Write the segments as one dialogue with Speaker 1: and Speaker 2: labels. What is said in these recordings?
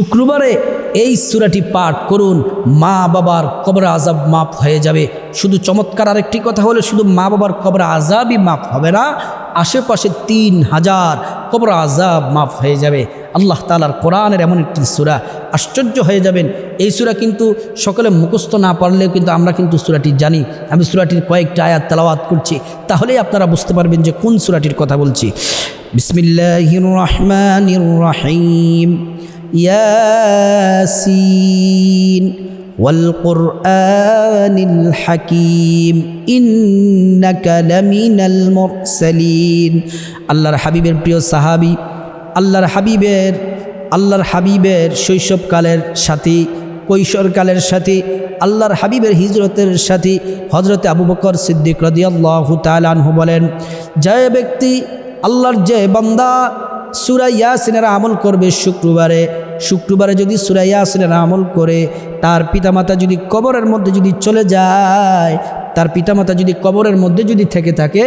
Speaker 1: শুক্রবারে এই সুরাটি পাঠ করুন। মা বাবার কবর আজাব মাফ হয়ে যাবে। শুধু চমৎকার আরেকটি কথা হলো, শুধু মা বাবার কবর আজাবই মাফ হবে না, আশেপাশে তিন হাজার কবর আজাব মাফ হয়ে যাবে। আল্লাহ তালার কোরআনের এমন একটি সুরা। আশ্চর্য হয়ে যাবেন। এই সুরা কিন্তু সকলে মুখস্থ না পারলেও কিন্তু আমরা কিন্তু সুরাটি জানি। আমি সুরাটির কয়েকটা আয়াত তেলাওয়াত করছি। তাহলেই আপনারা বুঝতে পারবেন যে কোন সুরাটির কথা বলছি। বিসমিল্লাহির রহমানির রহিম। ইয়াসিন والقرآن الحكيم إنك لمن المرسلين আল্লাহর হাবিবের প্রিয় সাহাবী আল্লাহর হাবিবের আল্লাহর হাবিবের শৈশবকালের সাথী কৈশোরকালের সাথে আল্লাহর হাবিবের হিজরতের সাথে হজরতে আবু বকর সিদ্দিক রদিয়াল্লাহু তালানহু বলেন যে ব্যক্তি আল্লাহর যে বান্দা সুরা ইয়াসিনের আমল করবে শুক্রবারে। শুক্রবারে যদি সুরা ইয়াসিনের আমল করে, তার পিতামাতা যদি কবরের মধ্যে যদি চলে যায়, তার পিতামাতা যদি কবরের মধ্যে যদি থেকে থাকে,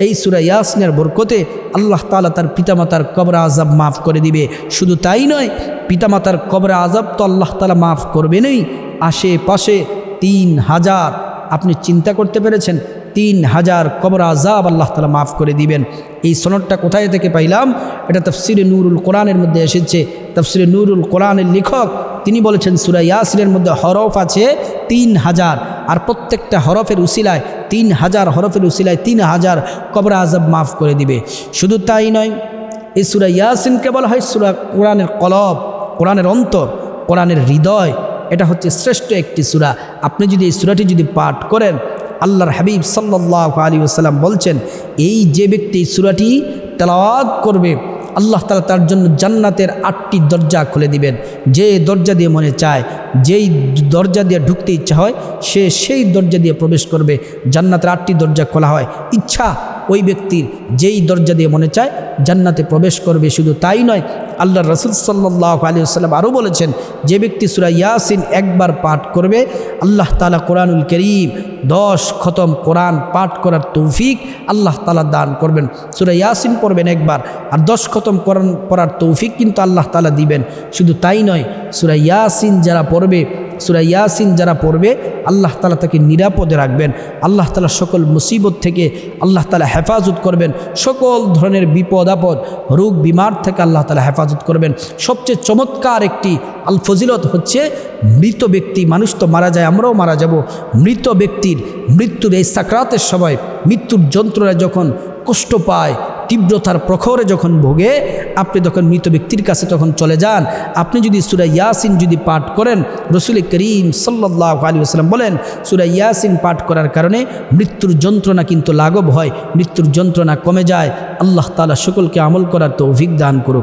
Speaker 1: এই সুরা ইয়াসিনের বরকতে আল্লাহ তালা তার পিতামাতার কবরা আজাব মাফ করে দিবে। শুধু তাই নয়, পিতামাতার কবরা আজাব তো আল্লাহ তালা মাফ করবেনই। আশেপাশে তিন হাজার, আপনি চিন্তা করতে পেরেছেন তিন হাজার কবর আজাব আল্লাহ তালা মাফ করে দিবেন। এই সনদটা কোথায় থেকে পাইলাম? এটা তফসিরে নুরুল কোরআনের মধ্যে এসেছে। তফসিরে নুরুল কোরআনের লেখক, তিনি বলেছেন, সুরা ইয়াসিনের মধ্যে হরফ আছে তিন হাজার আর প্রত্যেকটা হরফের উসিলায় তিন হাজার হরফের উসিলায় তিন হাজার কবর আজাব মাফ করে দিবে। শুধু তাই নয়, এই সুরা ইয়াসিনকে বলা হয় সুরা কোরআনের কলব, কোরআনের অন্তর, কোরআনের হৃদয়। এটা হচ্ছে শ্রেষ্ঠ একটি সুরা। আপনি যদি এই সুরাটি যদি পাঠ করেন আল্লাহর হাবিব সাল্লাহ আলী আসসালাম বলছেন, এই যে ব্যক্তি সুরাটি তেলাওয়াত করবে, আল্লাহ তালা তার জন্য জান্নাতের আটটি দরজা খুলে দিবেন। যে দরজা দিয়ে মনে চায়, যেই দরজা দিয়ে ঢুকতে ইচ্ছা হয়, সে সেই দরজা দিয়ে প্রবেশ করবে। জান্নাতের আটটি দরজা খোলা হয়। ইচ্ছা ওই ব্যক্তির যেই দরজা দিয়ে মনে চায় জান্নাতে প্রবেশ করবে, শুধু তাই নয়, আল্লাহ রসুল সাল্লাহ আলী আসাল্লাম আরও বলেছেন, যে ব্যক্তি সুরা ইয়াসিন একবার পাঠ করবে, আল্লাহ তালা কোরআনুল করিম দশ খতম কোরআন পাঠ করার তৌফিক আল্লাহ তালা দান করবেন। সুরা ইয়াসিন পড়বেন একবার আর দশ খতম কোরআন পড়ার তৌফিক কিন্তু আল্লাহ তালা দিবেন। শুধু তাই নয়, সুরা ইয়াসিন যারা পড়বে সুরা ইয়াসিন যারা পড়বে, আল্লাহ তালা তাকে নিরাপদে রাখবেন। আল্লাহ তালা সকল মুসিবত থেকে আল্লাহ তালা হেফাজত করবেন। সকল ধরনের বিপদ আপদ, রোগ, বিমার থেকে আল্লাহ তালা হেফাজত করবেন। সবচেয়ে চমৎকার একটি আল ফজিলত হচ্ছে, মৃত ব্যক্তি, মানুষ তো মারা যায়, আমরাও মারা যাব। মৃত ব্যক্তির মৃত্যুর এই সাকরাতের সময় মৃত্যুর যন্ত্রণায় যখন কষ্ট পায় তীব্রতার প্রখরে যখন ভোগে, আপনি তখন মৃত ব্যক্তির কাছে তখন চলে যান। আপনি যদি সুরা ইয়াসিন যদি পাঠ করেন, রসুল করিম সাল্লাহ আলী আসসালাম বলেন, সুরা ইয়াসিন পাঠ করার কারণে মৃত্যুর যন্ত্রণা কিন্তু লাঘব হয়, মৃত্যুর যন্ত্রণা কমে যায়। আল্লাহ তালা সকলকে আমল করার তো অভিজ্ঞান করুক।